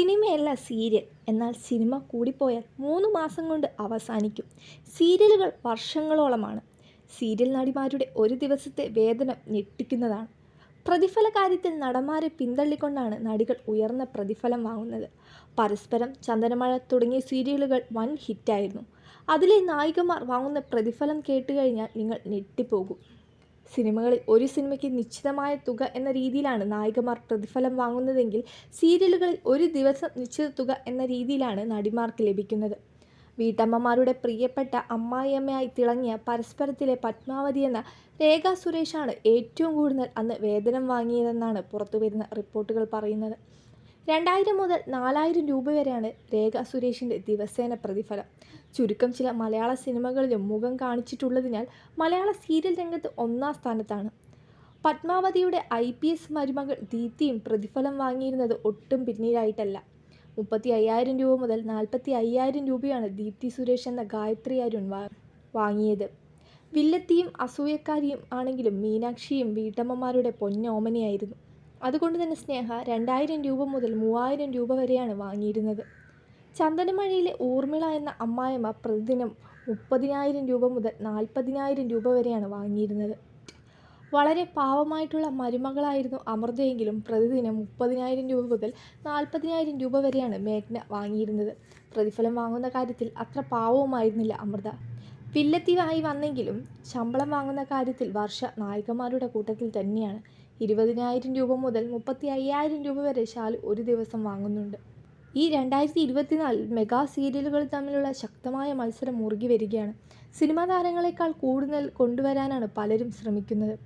സിനിമയല്ല serial. എന്നാൽ cinema കൂടിപ്പോയാൽ മൂന്ന് മാസം കൊണ്ട് അവസാനിക്കും. സീരിയലുകൾ വർഷങ്ങളോളമാണ്. സീരിയൽ നടിമാരുടെ ഒരു ദിവസത്തെ വേതനം ഞെട്ടിക്കുന്നതാണ്. പ്രതിഫല കാര്യത്തിൽ നടന്മാരെ പിന്തള്ളിക്കൊണ്ടാണ് നടികൾ ഉയർന്ന പ്രതിഫലം വാങ്ങുന്നത്. പരസ്പരം ചന്ദനമഴ തുടങ്ങിയ സീരിയലുകൾ വൻ ഹിറ്റായിരുന്നു. അതിലെ നായികമാർ വാങ്ങുന്ന പ്രതിഫലം കേട്ടുകഴിഞ്ഞാൽ നിങ്ങൾ ഞെട്ടിപ്പോകും. സിനിമകളിൽ ഒരു സിനിമയ്ക്ക് നിശ്ചിതമായ തുക എന്ന രീതിയിലാണ് നായികമാർ പ്രതിഫലം വാങ്ങുന്നതെങ്കിൽ സീരിയലുകളിൽ ഒരു ദിവസം നിശ്ചിത തുക എന്ന രീതിയിലാണ് നടിമാർക്ക് ലഭിക്കുന്നത്. വീട്ടമ്മമാരുടെ പ്രിയപ്പെട്ട അമ്മായിയമ്മയായി തിളങ്ങിയ പരസ്പരത്തിലെ പത്മാവതി എന്ന രേഖ സുരേഷാണ് ഏറ്റവും കൂടുതൽ അന്ന് വേതനം വാങ്ങിയതെന്നാണ് പുറത്തുവരുന്ന റിപ്പോർട്ടുകൾ പറയുന്നത്. രണ്ടായിരം മുതൽ നാലായിരം രൂപ വരെയാണ് രേഖ സുരേഷിന്റെ ദിവസേന പ്രതിഫലം. ചുരുക്കം ചില മലയാള സിനിമകളിലും മുഖം കാണിച്ചിട്ടുള്ളതിനാൽ മലയാള സീരിയൽ രംഗത്ത് ഒന്നാം സ്ഥാനത്താണ്. പത്മാവതിയുടെ ഐ പി എസ് മരുമകൾ ദീപ്തിയും പ്രതിഫലം വാങ്ങിയിരുന്നത് ഒട്ടും പിന്നീടായിട്ടല്ല. മുപ്പത്തി അയ്യായിരം രൂപ മുതൽ നാൽപ്പത്തി അയ്യായിരം രൂപയാണ് ദീപ്തി സുരേഷ് എന്ന ഗായത്രി അരുൺ വാങ്ങിയത്. വില്ലത്തിയും അസൂയക്കാരിയും ആണെങ്കിലും മീനാക്ഷിയും വീട്ടമ്മമാരുടെ പൊന്നോമനയായിരുന്നു. അതുകൊണ്ട് തന്നെ സ്നേഹ രണ്ടായിരം രൂപ മുതൽ മൂവായിരം രൂപ വരെയാണ് വാങ്ങിയിരുന്നത്. ചന്ദനമഴയിലെ ഊർമിള എന്ന അമ്മായിമ്മ പ്രതിദിനം മുപ്പതിനായിരം രൂപ മുതൽ നാൽപ്പതിനായിരം രൂപ വരെയാണ് വാങ്ങിയിരുന്നത്. വളരെ പാവമായിട്ടുള്ള മരുമകളായിരുന്നു അമൃതയെങ്കിലും പ്രതിദിനം മുപ്പതിനായിരം രൂപ മുതൽ നാൽപ്പതിനായിരം രൂപ വരെയാണ് മേഘ്ന വാങ്ങിയിരുന്നത്. പ്രതിഫലം വാങ്ങുന്ന കാര്യത്തിൽ അത്ര പാവവുമായിരുന്നില്ല അമൃത. വില്ലത്തിവായി വന്നെങ്കിലും ശമ്പളം വാങ്ങുന്ന കാര്യത്തിൽ വർഷ നായികമാരുടെ കൂട്ടത്തിൽ തന്നെയാണ്. ഇരുപതിനായിരം രൂപ മുതൽ മുപ്പത്തി അയ്യായിരം രൂപ വരെ ശാലു ഒരു ദിവസം വാങ്ങുന്നുണ്ട്. ഈ രണ്ടായിരത്തി ഇരുപത്തിനാലിൽ മെഗാ സീരിയലുകൾ തമ്മിലുള്ള ശക്തമായ മത്സരം മുറുകി വരികയാണ്. സിനിമാ താരങ്ങളെക്കാൾ കൂടുതൽ കൊണ്ടുവരാനാണ് പലരും ശ്രമിക്കുന്നത്.